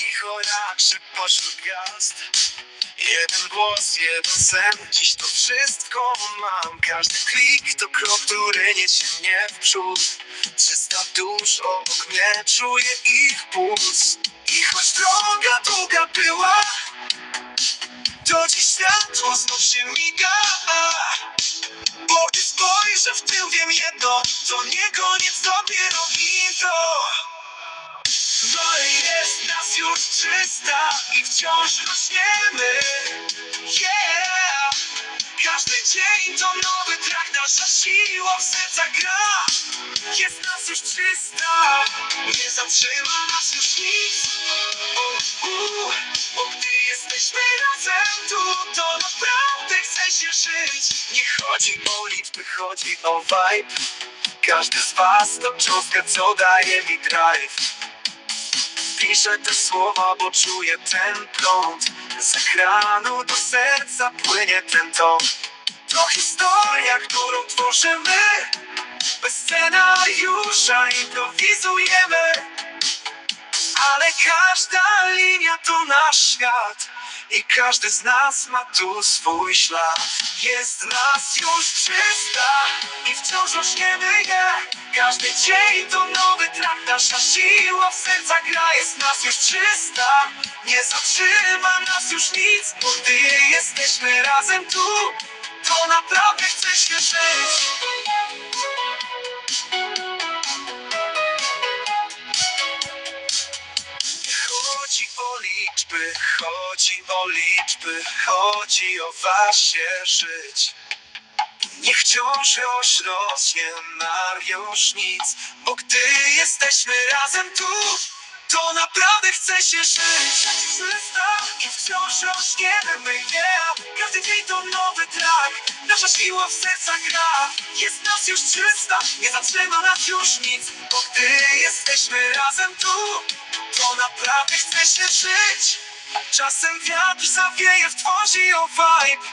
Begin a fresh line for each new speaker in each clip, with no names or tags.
cicho jak szyb pośród gwiazd. Jeden głos, jeden sen, dziś to wszystko mam. Każdy klik to krok, który niesie mnie w przód. Trzysta dusz obok mnie, czuję ich puls. I choć droga długa była To dziś światło znów się miga. Bo gdy spojrzę w tył wiem jedno. To nie koniec, dopiero bo jest nas już trzysta i wciąż rośniemy. Yeah! Każdy dzień to nowy trakt, nasza siła w sercach gra. Jest nas już trzysta, nie zatrzyma nas już nic. Uh, uh, Bo gdy jesteśmy razem tu, to naprawdę chce się żyć. Nie chodzi o liczby, chodzi o vibe. Każdy z was to cząstka, co daje mi drive Piszę te słowa, bo czuję ten prąd. Z ekranu do serca płynie ten ton To historia, którą tworzymy. Bez scenariusza improwizujemy. Ale każda linia to nasz świat. I każdy z nas ma tu swój ślad. Jest nas już trzysta I wciąż rośniemy je. Każdy dzień to nowy trakt siła w sercach gra Jest nas już trzysta Nie zatrzyma nas już nic Bo gdy jesteśmy razem tu To naprawdę chce się żyć Chodzi o liczby, chodzi o liczby, chodzi o wasze żyć. Niech wciąż roś rośnie już nic, bo gdy jesteśmy razem tu, to naprawdę chce się żyć. Czysta i wciąż rośniemy my, yeah. Każdy dzień to nowy trak, nasza siła w sercach gra. Jest nas już czysta, nie zatrzyma nas już nic, bo gdy jesteśmy razem tu, to naprawdę chce się żyć. Czasem wiatr zawieje w tworzy o vibe,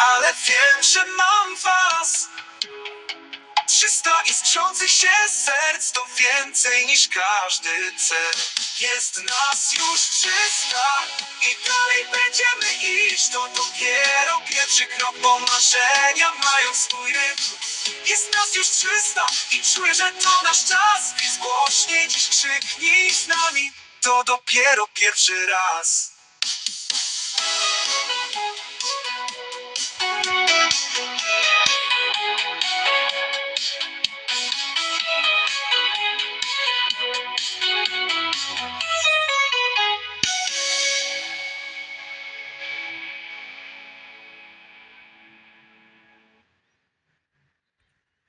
ale wiem, że mam was. Trzysta iskrzących się serc to więcej niż każdy cel. Jest nas już trzysta i dalej będziemy iść. To dopiero pierwszy krok, bo marzenia mają swój rytm. Jest nas już trzysta i czuję, że to nasz czas. Więc głośniej dziś krzyknij z nami. To dopiero pierwszy raz.